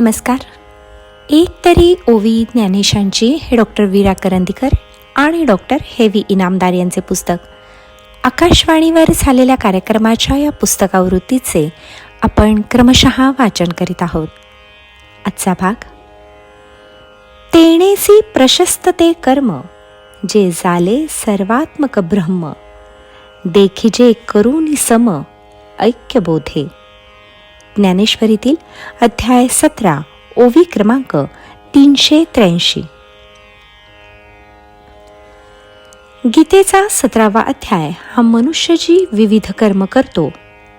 नमस्कार. एक तरी ओवी ज्ञानेशांची हे डॉक्टर वीरा करंदीकर आणि डॉक्टर हेवी इनामदार यांचे पुस्तक. आकाशवाणीवर झालेल्या कार्यक्रमाच्या या पुस्तकावृत्तीचे आपण क्रमशः वाचन करीत आहोत. आजचा भाग तेणेसी प्रशस्त ते कर्म जे झाले सर्वात्मक ब्रह्म देखिजे करुणी सम ऐक्यबोधे. ज्ञानेश्वरीतील अध्याय सतरा ओवी क्रमांक तीनशे त्र्याऐंशी. गीतेचा सतरावा अध्याय हा मनुष्य जी विविध कर्म करतो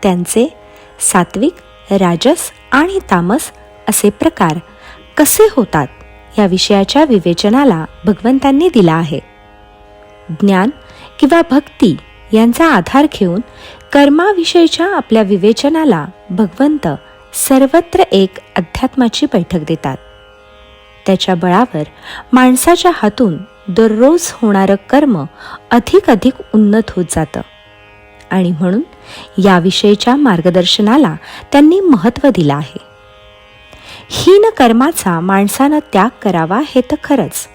त्यांचे सात्विक राजस आणि तामस असे प्रकार कसे होतात या विषयाच्या विवेचनाला भगवंतांनी दिला आहे. ज्ञान किंवा भक्ती यांचा आधार घेऊन कर्माविषयीच्या आपल्या विवेचनाला भगवंत सर्वत्र एक अध्यात्माची बैठक देतात. त्याच्या बळावर माणसाच्या हातून दररोज होणारं कर्म अधिक अधिक उन्नत होत जातं. आणि म्हणून याविषयीच्या मार्गदर्शनाला त्यांनी महत्त्व दिलं आहे. हीन कर्माचा माणसानं त्याग करावा हे तर खरंच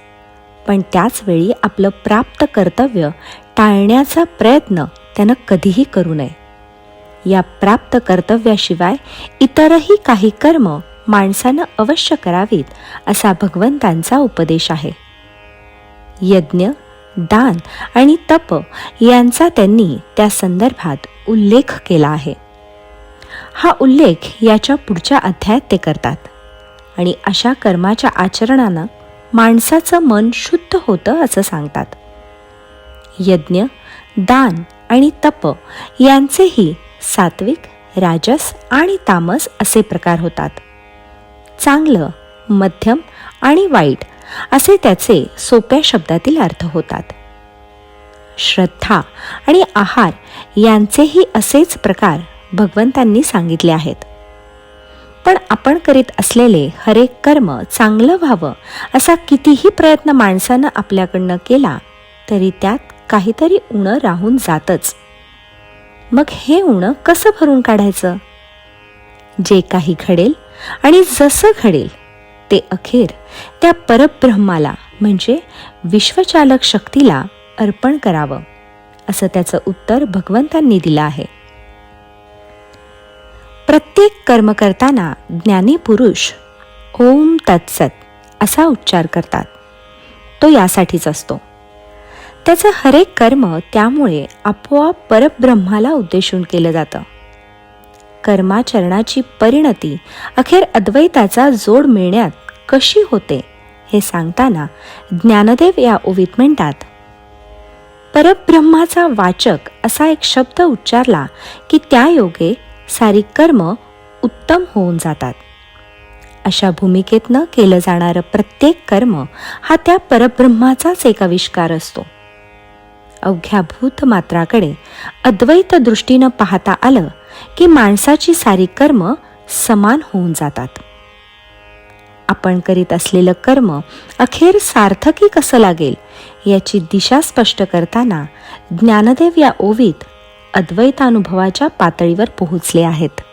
पण त्याचवेळी आपलं प्राप्त कर्तव्य टाळण्याचा प्रयत्न त्यानं कधीही करू नये. या प्राप्त कर्तव्याशिवाय इतरही काही कर्म माणसानं अवश्य करावीत असा भगवंतांचा उपदेश आहे. यज्ञ दान आणि तप यांचा त्यांनी त्या संदर्भात उल्लेख केला आहे. हा उल्लेख याच्या पुढच्या अध्यायात ते करतात आणि अशा कर्माच्या आचरणानं माणसाचं मन शुद्ध होतं असं सांगतात. यज्ञ दान आणि तप यांचेही सात्विक राजस आणि तामस असे प्रकार होतात. चांगलं मध्यम आणि वाईट असे त्याचे सोप्या शब्दातील अर्थ होतात. श्रद्धा आणि आहार यांचेही असेच प्रकार भगवंतांनी सांगितले आहेत. पण आपण करीत असलेले हरेक कर्म चांगलं व्हावं असा कितीही प्रयत्न माणसानं आपल्याकडनं केला तरी त्यात काहीतरी उणं राहून जातच. मग हे उणं कसं भरून काढायचं? जे काही घडेल आणि जसं घडेल ते अखेर त्या परब्रह्माला म्हणजे विश्वचालक शक्तीला अर्पण करावं असं त्याचं उत्तर भगवंतांनी दिलं आहे. प्रत्येक कर्म करताना ज्ञानी पुरुष ओम तत्सत असा उच्चार करतात. तो यासाठीच असतो. त्याचं हरेक कर्म त्यामुळे आपोआप परब्रह्माला उद्देशून केलं जातं. कर्माचरणाची परिणती अखेर अद्वैताचा जोड मिळण्यात कशी होते हे सांगताना ज्ञानदेव या ओवीत म्हणतात परब्रह्माचा वाचक असा एक शब्द उच्चारला की त्या योगे सारी कर्म उत्तम होऊन जातात. अशा भूमिकेतनं केलं जाणारं प्रत्येक कर्म हा त्या परब्रह्माचाच एक आविष्कार असतो. अवघ्या भूत मात्राकडे अद्वैत दृष्टीनं पाहता आलं की माणसाची सारी कर्म समान होऊन जातात. आपण करीत असलेलं कर्म अखेर सार्थकी कसं लागेल याची दिशा स्पष्ट करताना ज्ञानदेव या ओवीत अद्वैतानुभवाच्या पातळीवर पोहोचले आहेत.